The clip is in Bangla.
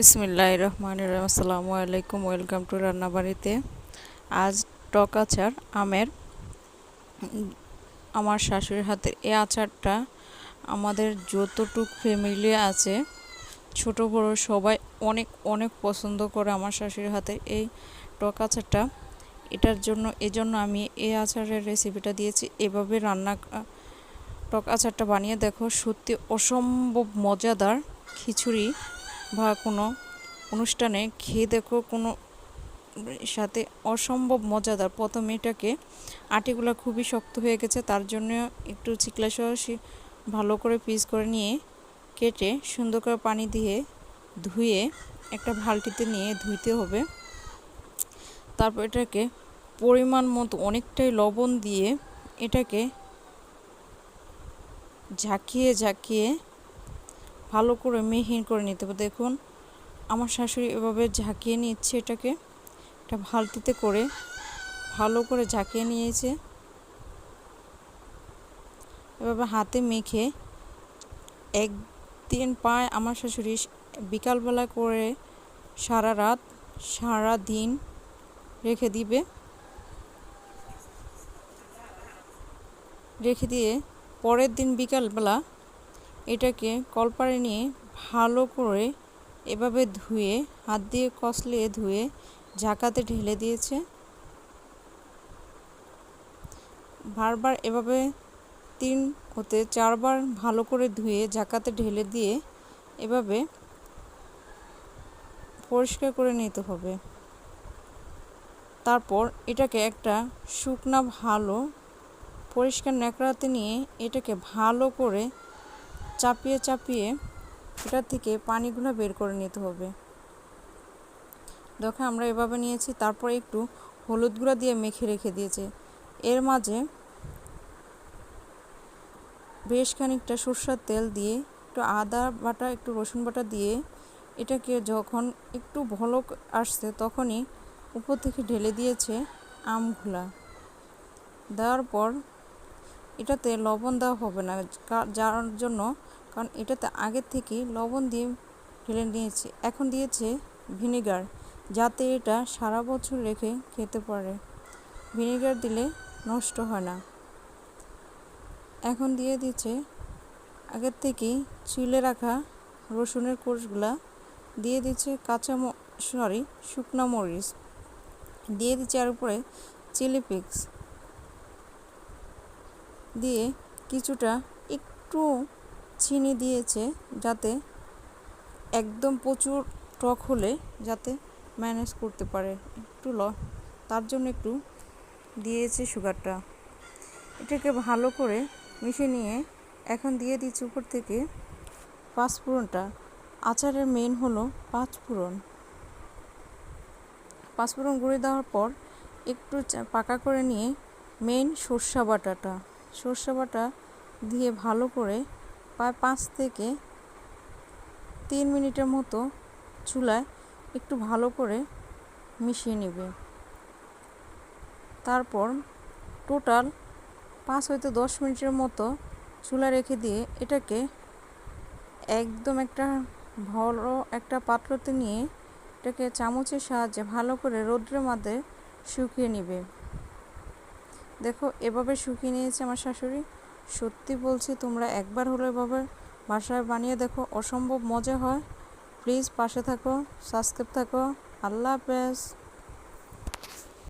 বিসমিল্লাহ রহমান রহিম। আসসালামু আলাইকুম, ওয়েলকাম টু রান্নাবাড়িতে। আজ টক আচার, আমের। আমার শাশুড়ির হাতের এই আচারটা আমাদের যতটুক ফ্যামিলি আছে, ছোট বড় সবাই অনেক অনেক পছন্দ করে আমার শাশুড়ির হাতের এই টক আচারটা। এটার জন্য, এজন্য আমি এই আচারের রেসিপিটা দিয়েছি। এভাবে রান্না, টক আচারটা বানিয়ে দেখো, সত্যি অসম্ভব মজাদার খিচুড়ি। বা কোনো অনুষ্ঠানে খেয়ে দেখো কোনো সাথে অসম্ভব মজাদার। প্রথমে এটাকে আটিগুলো খুবই শক্ত হয়ে গেছে, তার জন্য একটু চিকলা সহ ভালো করে পিস করে নিয়ে কেটে সুন্দর করে পানি দিয়ে ধুয়ে একটা বালতিতে নিয়ে ধুইতে হবে। তারপর এটাকে পরিমাণ মতো অনেকটাই লবণ দিয়ে এটাকে ঝাঁকিয়ে ঝাঁকিয়ে ভালো করে মিহিন করে নিতে হবে। দেখুন, আমার শাশুড়ি এভাবে ঝাঁকিয়ে নিচ্ছে এটাকে। একটা বালতিতে করে ভালো করে ঝাঁকিয়ে নিয়েছে। এভাবে হাতে মেখে একদিন পায় আমার শাশুড়ি, বিকালবেলা করে সারা রাত, সারা দিন রেখে দিবে। রেখে দিয়ে পরের দিন বিকালবেলা এটাকে কলপারে নিয়ে ভালো করে এভাবে ধুয়ে, হাত দিয়ে কষলিয়ে ধুয়ে ঝাঁকাতে ঢেলে দিয়েছে। বারবার এভাবে তিন হতে চারবার ভালো করে ধুয়ে, ঝাঁকাতে ঢেলে দিয়ে এভাবে পরিষ্কার করে নিতে হবে। তারপর এটাকে একটা শুকনা ভালো পরিষ্কার ন্যাকড়াতে নিয়ে এটাকে ভালো করে চাপিয়ে চাপিয়ে এটার থেকে পানিগুলো বের করে নিতে হবে। দেখো আমরা এভাবে নিয়েছি, তারপর একটু হলুদ গুঁড়া দিয়ে মেখে রেখে দিয়েছে। এর মাঝে বেশ খানিকটা সর্ষার তেল দিয়ে একটু আদা বাটা, একটু রসুন বাটা দিয়ে এটাকে যখন একটু ভলক আসছে তখনই উপর থেকে ঢেলে দিয়েছে আমগুলা। দেওয়ার পর এটাতে লবণ দেওয়া হবে না যার জন্য, কারণ এটাতে আগের থেকেই লবণ দিয়ে ঢেলে নিয়েছে। এখন দিয়েছে ভিনেগার, যাতে এটা সারা বছর রেখে খেতে পারে। ভিনেগার দিলে নষ্ট হয় না। এখন দিয়ে দিচ্ছে আগের থেকেই চিলে রাখা রসুনের কোষগুলা। দিয়ে দিচ্ছে কাঁচা সরি শুকনো মরিচ। দিয়ে দিচ্ছে আর উপরে চিলি ফ্লেক্স। দিয়ে কিছুটা একটু চিনি দিয়েছে যাতে একদম প্রচুর টক হলে যাতে ম্যানেজ করতে পারে একটু ল, তার জন্য একটু দিয়েছে সুগারটা। এটাকে ভালো করে মিশে নিয়ে এখন দিয়ে দিচ্ছি উপর থেকে পাঁচফোড়নটা আচারের মেন হলো পাঁচফোড়ন পাঁচফোড়ন গুঁড়ে দেওয়ার পর একটু পাকা করে নিয়ে মেন সর্ষা বাটাটা। সর্ষে বাটা দিয়ে ভালো করে প্রায় পাঁচ থেকে তিন মিনিটের মতো চুলায় একটু ভালো করে মিশিয়ে নেবে। তারপর টোটাল পাঁচ হয়তো দশ মিনিটের মতো চুলা রেখে দিয়ে এটাকে একদম একটা বড় একটা পাত্রতে নিয়ে এটাকে চামচের সাহায্যে ভালো করে রৌদ্রের মধ্যে শুকিয়ে নেবে। দেখো, এভাবে শুকিয়ে নিয়েছে আমার শাশুড়ি। সত্যি বলছি, তোমরা একবার হলো এভাবে বাসায় বানিয়ে দেখো, অসম্ভব মজা হয়। প্লিজ পাশে থাকো সাবস্ক্রাইব থাকো। আল্লাহ হাফেজ।